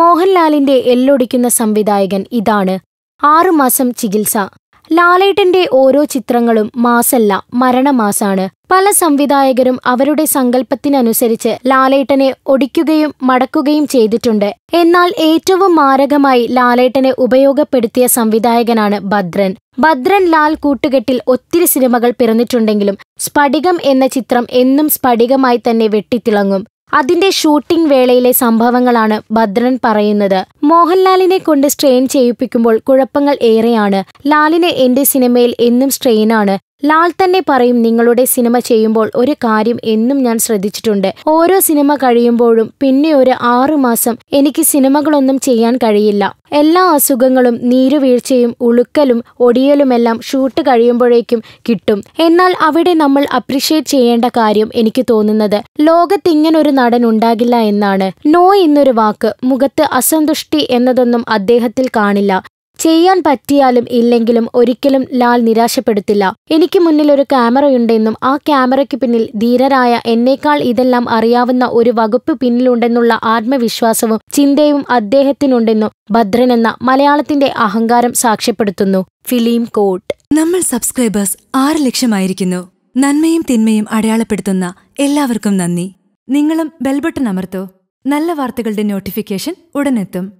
മോഹൻലാലിന്റെ എല്ലൊടിക്കുന്ന സംവിധായകൻ ഇതാണ്. ആറുമാസം ചികിത്സ. ലാലേട്ടന്റെ ഓരോ ചിത്രങ്ങളും മാസല്ല മരണമാസാണ്. പല സംവിധായകരും അവരുടെ സങ്കല്പത്തിനനുസരിച്ച് ലാലേട്ടനെ ഒടിക്കുകയും മടക്കുകയും ചെയ്തിട്ടുണ്ട്. എന്നാൽ ഏറ്റവും മാരകമായി ലാലേട്ടനെ ഉപയോഗപ്പെടുത്തിയ സംവിധായകനാണ് ഭദ്രൻ. ഭദ്രൻ ലാൽ കൂട്ടുകെട്ടിൽ ഒത്തിരി സിനിമകൾ പിറന്നിട്ടുണ്ടെങ്കിലും സ്ഫടികം എന്ന ചിത്രം എന്നും സ്ഫടികമായി തന്നെ വെട്ടിത്തിളങ്ങും. അതിന്റെ ഷൂട്ടിംഗ് വേളയിലെ സംഭവങ്ങളാണ് ഭദ്രൻ പറയുന്നത്. മോഹൻലാലിനെ കൊണ്ട് സ്ട്രെയിൻ ചെയ്യിപ്പിക്കുമ്പോൾ കുഴപ്പങ്ങൾ ഏറെയാണ്. ലാലിന് എന്റെ സിനിമയിൽ എന്നും സ്ട്രെയിനാണ് ലാൽ തന്നെ പറയും നിങ്ങളുടെ സിനിമ ചെയ്യുമ്പോൾ ഒരു കാര്യം എന്നും ഞാൻ ശ്രദ്ധിച്ചിട്ടുണ്ട്. ഓരോ സിനിമ കഴിയുമ്പോഴും പിന്നെ ഒരു ആറു മാസം എനിക്ക് സിനിമകളൊന്നും ചെയ്യാൻ കഴിയില്ല. എല്ലാ അസുഖങ്ങളും നീരുവീഴ്ചയും ഉളുക്കലും ഒടിയലുമെല്ലാം ഷൂട്ട് കഴിയുമ്പോഴേക്കും കിട്ടും. എന്നാൽ അവിടെ നമ്മൾ അപ്രിഷ്യേറ്റ് ചെയ്യേണ്ട കാര്യം എനിക്ക് തോന്നുന്നത് ലോകത്തിങ്ങനൊരു നടൻ ഉണ്ടാകില്ല എന്നാണ്. നോ എന്നൊരു വാക്ക് മുഖത്ത് അസന്തുഷ്ടി എന്നതൊന്നും അദ്ദേഹത്തിൽ കാണില്ല. ചെയ്യാൻ പറ്റിയാലും ഇല്ലെങ്കിലും ഒരിക്കലും ലാൽ നിരാശപ്പെടുത്തില്ല. എനിക്ക് മുന്നിൽ ഒരു ക്യാമറയുണ്ടെന്നും ആ ക്യാമറയ്ക്ക് പിന്നിൽ ധീരരായ എന്നേക്കാൾ ഇതെല്ലാം അറിയാവുന്ന ഒരു വകുപ്പ് പിന്നിലുണ്ടെന്നുള്ള ആത്മവിശ്വാസവും ചിന്തയും അദ്ദേഹത്തിനുണ്ടെന്നും ഭദ്രൻ എന്ന മലയാളത്തിന്റെ അഹങ്കാരം സാക്ഷ്യപ്പെടുത്തുന്നു. Film coat. നമ്മൾ സബ്സ്ക്രൈബേഴ്സ് ആറ് ലക്ഷമായിരിക്കുന്നു. നന്മയും തിന്മയും അടയാളപ്പെടുത്തുന്ന എല്ലാവർക്കും നന്ദി. നിങ്ങളും ബെൽബട്ടൺ അമർത്തോ. നല്ല വാർത്തകളുടെ നോട്ടിഫിക്കേഷൻ ഉടനെത്തും.